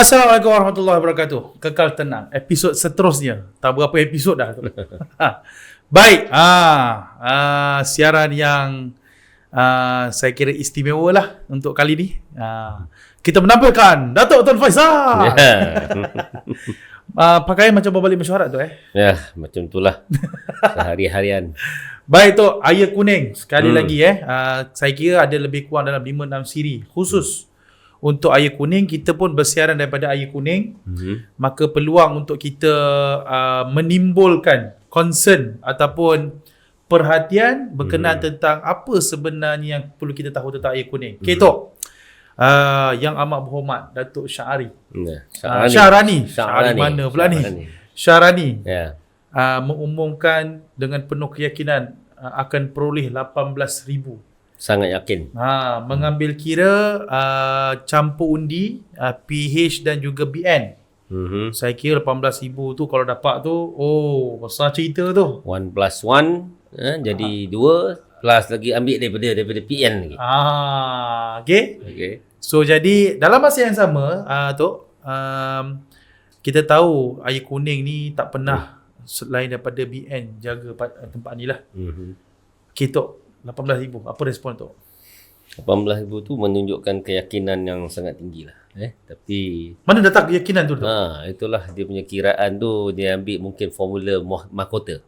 Assalamualaikum warahmatullahi wabarakatuh. Kekal tenang. Episod seterusnya. Tak berapa episod dah. Ha. Baik. Ah, ah, siaran yang ah, saya kira istimewa lah untuk kali ni. Ah, kita menampilkan Datuk Tun Faisal. Ya, Ah, pakaian macam berbalik mesyuarat tu eh. ya macam itulah. Sehari-harian. Baik tu, air kuning. Sekali Hmm. lagi eh. Ah, saya kira ada lebih kurang dalam 5-6 siri khusus untuk air kuning. Kita pun bersiaran daripada air kuning. Mhm. maka peluang untuk kita uh, menimbulkan concern ataupun perhatian berkenaan Mhm. tentang apa sebenarnya yang perlu kita tahu tentang air kuning. Okay, Tok. Uh, yang amat berhormat Datuk Syahari. Ya, Uh, Syahrani. Syahari Syahrani. mana pula ni? Syahrani. Syarani Ya. uh, mengumumkan dengan penuh keyakinan uh, akan peroleh 18,000 Sangat yakin. Ha, mengambil kira uh, campur undi uh, PH dan juga BN. Mhm. Saya kira 18,000 tu kalau dapat tu, oh besar cerita tu. One plus one eh, jadi dua plus lagi ambil daripada daripada PN lagi. Ah, okay. Okey. So jadi dalam masa yang sama, uh, tu um, kita tahu air kuning ni tak pernah selain daripada BN jaga pa- tempat ni lah. Mhm. Okay Tok, 18,000. Apa respon Tok? 18,000 tu menunjukkan keyakinan yang sangat tinggi lah. Eh, tapi Mana datang keyakinan tu ha, itulah dia punya kiraan tu dia ambil mungkin formula mahkota.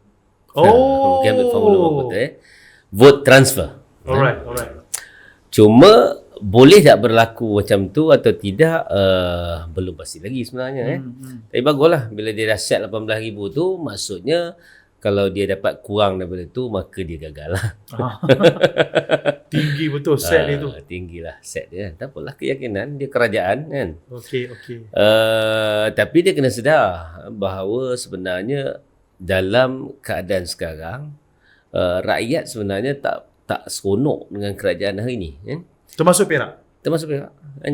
Oh. mungkin ambil formula mahkota eh. Vote transfer. Alright, alright. Cuma boleh tak berlaku macam tu atau tidak uh, belum pasti lagi sebenarnya eh. Hmm, hmm. Tapi baguslah bila dia dah set 18,000 tu maksudnya kalau dia dapat kurang daripada tu maka dia gagal lah. Ah. Tinggi betul set dia tu. Ah, tinggilah set dia. Tak apalah keyakinan dia kerajaan kan. Okey, okey. Uh, tapi dia kena sedar bahawa sebenarnya dalam keadaan sekarang uh, rakyat sebenarnya tak tak seronok dengan kerajaan hari ni kan. Termasuk Perak. Termasuk Perak. Kan?